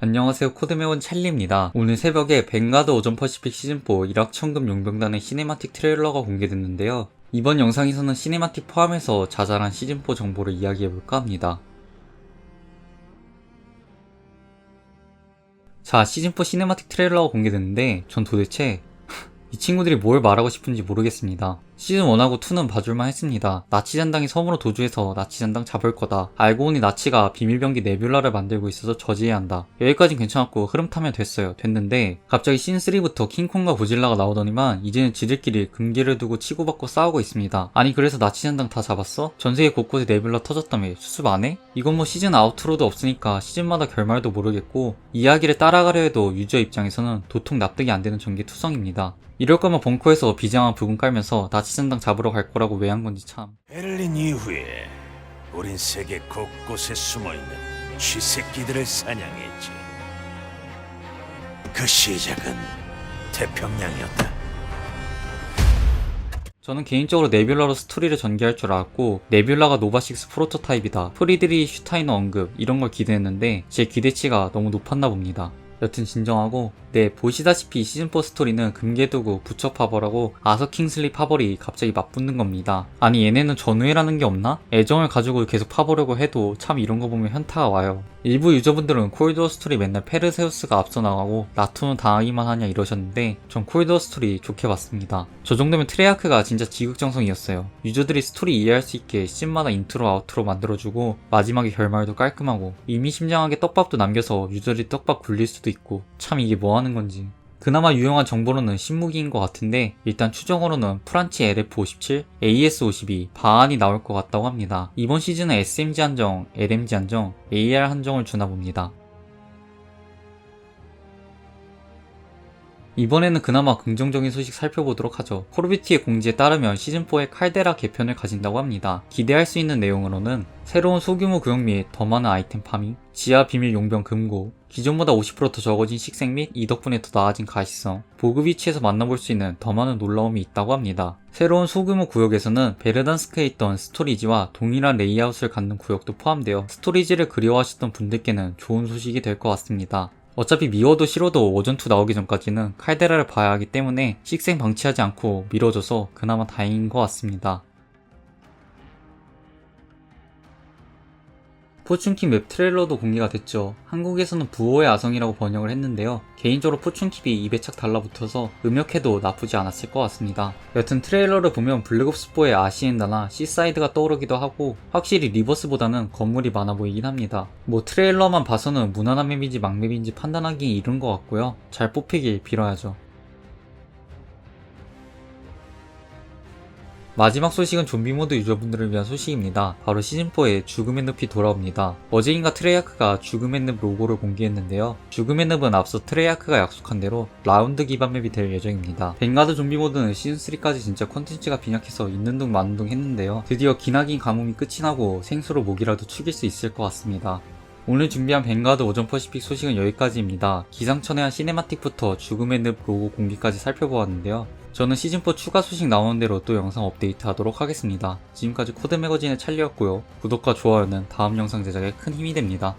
안녕하세요 코드메온 찰리입니다. 오늘 새벽에 벵가드 오전 퍼시픽 시즌4 일확천금 용병단의 시네마틱 트레일러가 공개됐는데요. 이번 영상에서는 시네마틱 포함해서 자잘한 시즌4 정보를 이야기해볼까 합니다. 자, 시즌4 시네마틱 트레일러가 공개됐는데 전 도대체 이 친구들이 뭘 말하고 싶은지 모르겠습니다. 시즌 1하고 2는 봐줄만 했습니다. 나치잔당이 섬으로 도주해서 나치잔당 잡을 거다. 알고 보니 나치가 비밀병기 네뷸라를 만들고 있어서 저지해야 한다. 여기까진 괜찮았고 흐름 타면 됐어요. 됐는데 갑자기 시즌 3부터 킹콩과 고질라가 나오더니만 이제는 지들끼리 금기를 두고 치고받고 싸우고 있습니다. 아니 그래서 나치잔당 다 잡았어? 전세계 곳곳에 네뷸라 터졌다며 수습 안 해? 이건 뭐 시즌 아우트로도 없으니까 시즌마다 결말도 모르겠고 이야기를 따라가려 해도 유저 입장에서는 도통 납득이 안 되는 전개 투성입니다. 이럴 거면 벙커에서 비장한 부분 깔면서 나치 잔당 잡으러 갈 거라고 왜 한 건지 참. 베를린 이후에 우린 세계 곳곳에 숨어 있는 쥐새끼들을 사냥했지. 그 시작은 태평양이었다. 저는 개인적으로 네뷸라로 스토리를 전개할 줄 알았고 네뷸라가 노바6 프로토타입이다. 프리드리 슈타이너 언급 이런 걸 기대했는데 제 기대치가 너무 높았나 봅니다. 여튼 진정하고 네 보시다시피 시즌4 스토리는 금괴두고 부처 파벌하고 아서 킹슬리 파벌이 갑자기 맞붙는 겁니다. 아니 얘네는 전우회라는 게 없나? 애정을 가지고 계속 파보려고 해도 참 이런 거 보면 현타가 와요. 일부 유저분들은 코리도어 스토리 맨날 페르세우스가 앞서 나가고 라투는 당하기만 하냐 이러셨는데 전 코리도어 스토리 좋게 봤습니다. 저 정도면 트레아크가 진짜 지극정성이었어요. 유저들이 스토리 이해할 수 있게 시즌마다 인트로 아우트로 만들어주고 마지막에 결말도 깔끔하고 의미심장하게 떡밥도 남겨서 유저들이 떡밥 굴릴 수도 있고 참 이게 뭐 하는 건지 그나마 유용한 정보로는 신무기인 것 같은데 일단 추정으로는 프란치 LF57, AS52, 바안이 나올 것 같다고 합니다. 이번 시즌은 SMG 한정, LMG 한정, AR 한정을 주나 봅니다. 이번에는 그나마 긍정적인 소식 살펴보도록 하죠. 콜오비티의 공지에 따르면 시즌4의 칼데라 개편을 가진다고 합니다. 기대할 수 있는 내용으로는 새로운 소규모 구역 및 더 많은 아이템 파밍, 지하 비밀 용병 금고, 기존보다 50%더 적어진 식생 및 이 덕분에 더 나아진 가시성, 보급 위치에서 만나볼 수 있는 더 많은 놀라움이 있다고 합니다. 새로운 소규모 구역에서는 베르단스크에 있던 스토리지와 동일한 레이아웃을 갖는 구역도 포함되어 스토리지를 그리워하셨던 분들께는 좋은 소식이 될 것 같습니다. 어차피 미워도 싫어도 오전2 나오기 전까지는 칼데라를 봐야 하기 때문에 식생 방치하지 않고 미뤄져서 그나마 다행인 것 같습니다. 포춘킵 웹 트레일러도 공개가 됐죠. 한국에서는 부호의 아성이라고 번역을 했는데요. 개인적으로 포춘킵이 입에 착 달라붙어서 음역해도 나쁘지 않았을 것 같습니다. 여튼 트레일러를 보면 블랙옵스4의 아시엔다나 시사이드가 떠오르기도 하고 확실히 리버스보다는 건물이 많아 보이긴 합니다. 뭐 트레일러만 봐서는 무난한 맵인지 막맵인지 판단하기 이른 것 같고요. 잘 뽑히길 빌어야죠. 마지막 소식은 좀비 모드 유저분들을 위한 소식입니다. 바로 시즌4에 죽음의 늪이 돌아옵니다. 어제인가 트레이아크가 죽음의 늪 로고를 공개했는데요. 죽음의 늪은 앞서 트레이아크가 약속한 대로 라운드 기반 맵이 될 예정입니다. 벵가드 좀비 모드는 시즌3까지 진짜 컨텐츠가 빈약해서 있는 둥 마는 둥 했는데요. 드디어 기나긴 가뭄이 끝이 나고 생수로 목이라도 축일 수 있을 것 같습니다. 오늘 준비한 벵가드 오전 퍼시픽 소식은 여기까지입니다. 기상천외한 시네마틱부터 죽음의 늪 로고 공개까지 살펴보았는데요. 저는 시즌4 추가 소식 나오는 대로 또 영상 업데이트 하도록 하겠습니다. 지금까지 코드 매거진의 찰리였고요. 구독과 좋아요는 다음 영상 제작에 큰 힘이 됩니다.